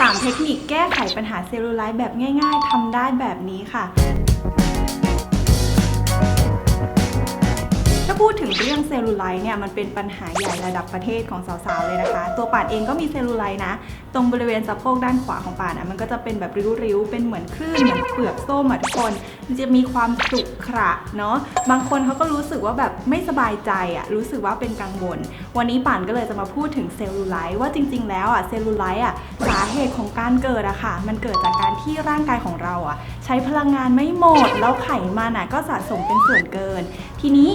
3 เทคนิคแก้ไขปัญหาเซลลูไลท์แบบง่าย ๆทำได้แบบนี้ค่ะ พูดถึงเรื่องเซลลูไลท์เนี่ยมันเป็นปัญหาใหญ่ระดับประเทศของสาวๆเลยนะคะ ตัวป่านเองก็มีเซลลูไลท์นะ ตรงบริเวณสะโพกด้านขวาของป่านอะมันก็จะเป็นแบบริ้วๆ เป็นเหมือนคลื่นเหมือนเปลือกส้มอะทุกคน มันจะมีความขรุขระเนาะบางคนเขาก็รู้สึกว่าแบบไม่สบายใจอะรู้สึกว่าเป็นกังวล วันนี้ป่านก็เลยจะมาพูดถึงเซลลูไลท์ว่าจริง ๆ แล้วอะเซลลูไลท์อะสาเหตุของการเกิดอะค่ะ มันเกิดจากการที่ร่างกายของเราอะใช้พลังงานไม่หมดแล้วไขมันอะก็สะสมเป็นส่วนเกิน ทีนี้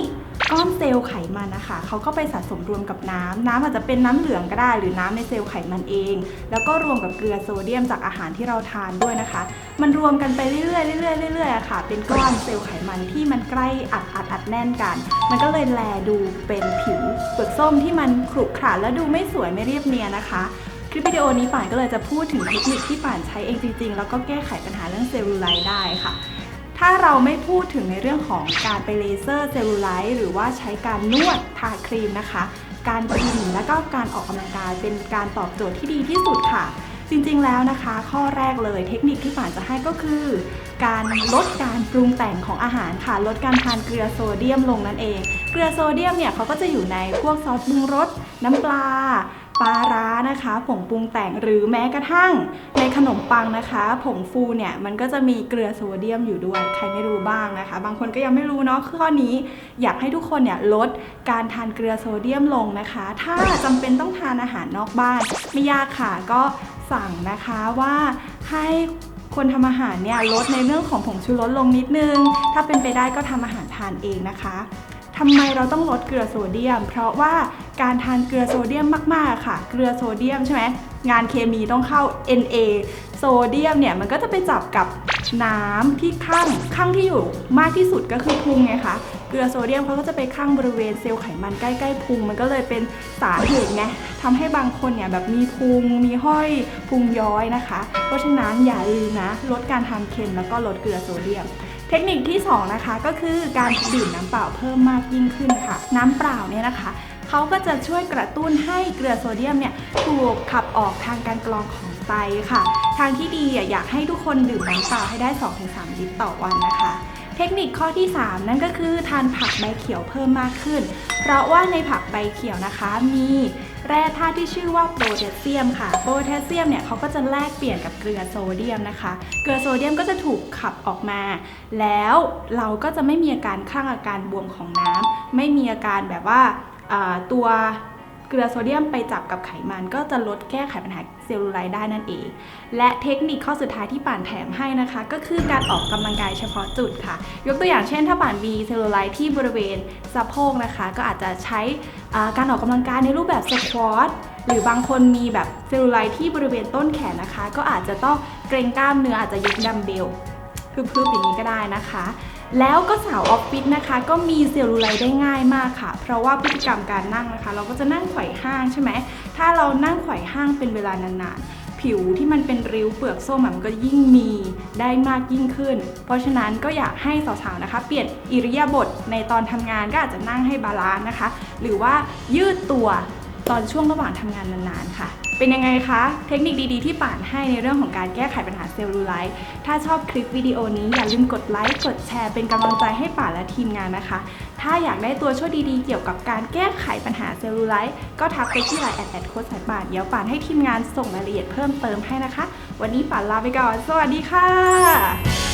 ก้อนเซลล์ไขมันนะคะเขาก็ไปสะสมรวมกับน้ำน้ำอาจจะเป็นน้ำเหลืองก็ได้ หรือน้ำในเซลล์ไขมันเอง แล้วก็รวมกับเกลือโซเดียมจากอาหารที่เราทานด้วยนะคะ มันรวมกันไปเรื่อยๆเรื่อยๆเรื่อยๆอะค่ะ เป็นก้อนเซลล์ไขมันที่มันใกล้อัดอัดอัดแน่นกัน มันก็เลยแลดูเป็นผิวเปลือกส้มที่มันขรุขระและดูไม่สวยไม่เรียบเนียนนะคะคลิปวิดีโอนี้ป่านก็เลยจะพูดถึงเทคนิคที่ป่านใช้เองจริงๆ แล้วก็แก้ไขปัญหาเรื่องเซลลูไลท์ได้ค่ะ ถ้าเราไม่พูดถึงในเรื่องของการไปเลเซอร์เซลลูไลท์หรือว่าใช้การนวดทาครีมนะคะ การกินและก็การออกกำลังกายเป็นการตอบโจทย์ที่ดีที่สุดค่ะ จริงๆแล้วนะคะ ข้อแรกเลยเทคนิคที่ป่านจะให้ก็คือ การลดการปรุงแต่งของอาหารค่ะ ลดการทานเกลือโซเดียมลงนั่นเอง เกลือโซเดียมเนี่ยเขาก็จะอยู่ในพวกซอสปรุงรสน้ำปลา ปลาร้านะคะ ผงปรุงแต่งหรือแม้กระทั่งในขนมปังนะคะ ผงฟูเนี่ยมันก็จะมีเกลือโซเดียมอยู่ด้วย ใครไม่รู้บ้างนะคะ บางคนก็ยังไม่รู้เนาะข้อนี้อยากให้ทุกคนเนี่ยลดการทานเกลือโซเดียมลงนะคะ ถ้าจำเป็นต้องทานอาหารนอกบ้านไม่ยากค่ะก็สั่งนะคะว่าให้คนทำอาหารเนี่ยลดในเรื่องของผงชูรสลงนิดนึง ถ้าเป็นไปได้ก็ทำอาหารทานเองนะคะ ทำไมเราต้องลดเกลือโซเดียม เพราะว่าการทานเกลือโซเดียมมากๆค่ะ เกลือโซเดียมใช่ไหมงานเคมีต้องเข้า Na โซเดียมเนี่ยมันก็จะไปจับกับน้ำที่ข้างข้างที่อยู่มากที่สุดก็คือพุงไงคะเกลือโซเดียมเขาก็จะไปข้างบริเวณเซลล์ไขมันใกล้ๆพุง มันก็เลยเป็นสาเหตุไงทำให้บางคนเนี่ยแบบมีพุงมีห้อยพุงย้อยนะคะ เพราะฉะนั้นอย่าลืมนะลดการทานเค็มแล้วก็ลดเกลือโซเดียม เทคนิคที่ 2 นะคะก็คือการดื่มน้ำเปล่าเพิ่มมากยิ่งขึ้นค่ะ น้ำเปล่าเนี่ยนะคะเขาก็จะช่วยกระตุ้นให้เกลือโซเดียมเนี่ยถูกขับออกทางการกรองของไตค่ะ ทางที่ดีอะอยากให้ทุกคนดื่มน้ำเปล่าให้ได้ 2-3 ลิตรต่อวันนะคะ เทคนิคข้อที่ 3 นั่นก็คือทานผักใบเขียวเพิ่มมากขึ้น เพราะว่าในผักใบเขียวนะคะมีแร่ธาตุที่ชื่อว่าโพแทสเซียมค่ะ โพแทสเซียมเนี่ยเขาก็จะแลกเปลี่ยนกับเกลือโซเดียมนะคะ เกลือโซเดียมก็จะถูกขับออกมา แล้วเราก็จะไม่มีอาการคลั่งอาการบวมของน้ำไม่มีอาการแบบว่าตัวเกลือโซเดียมไปจับกับไขมันก็จะลดแก้ไขปัญหา เซลลูไลท์ได้นั่นเอง และเทคนิคข้อสุดท้ายที่ป่านแถมให้นะคะ ก็คือการออกกำลังกายเฉพาะจุดค่ะ ยกตัวอย่างเช่น ถ้าป่านมีเซลลูไลท์ที่บริเวณสะโพกนะคะ ก็อาจจะใช้การออกกำลังกายในรูปแบบสควอตหรือบางคนมีแบบเซลลูไลท์ที่บริเวณต้นแขนนะคะ ก็อาจจะต้องเกรงกล้ามเนื้ออาจจะยกดัมเบลพึบๆอย่างนี้ก็ได้นะคะ แล้วก็สาวออฟฟิศนะคะก็มีเซลลูไลท์ได้ง่ายมากค่ะ เพราะว่าพฤติกรรมการนั่งนะคะ เราก็จะนั่งไขว่ห้างใช่ไหมถ้าเรานั่งไขว่ห้างเป็นเวลานานๆ ผิวที่มันเป็นริ้วเปลือกส้มมันก็ยิ่งมีได้มากยิ่งขึ้น เพราะฉะนั้นก็อยากให้สาวๆนะคะ เปลี่ยนอิริยาบถในตอนทำงานก็อาจจะนั่งให้บาลานซ์นะคะ หรือว่ายืดตัวตอนช่วงระหว่างทำงานนานๆค่ะ เป็นยังไงคะ เทคนิคดีๆที่ป่านให้ในเรื่องของการแก้ไขปัญหาเซลลูไลท์ถ้าชอบคลิปวิดีโอนี้อย่าลืมกดไลค์กดแชร์เป็นกำลังใจให้ป่านและทีมงานนะคะ ถ้าอยากได้ตัวช่วยดีๆ เกี่ยวกับการแก้ไขปัญหาเซลลูไลท์ก็ทักไปที่ไลน์แอดแอดโค้ดสายป่านเดี๋ยวป่านให้ทีมงานส่งรายละเอียดเพิ่มเติมให้นะคะ วันนี้ป่านลาไปก่อน สวัสดีค่ะ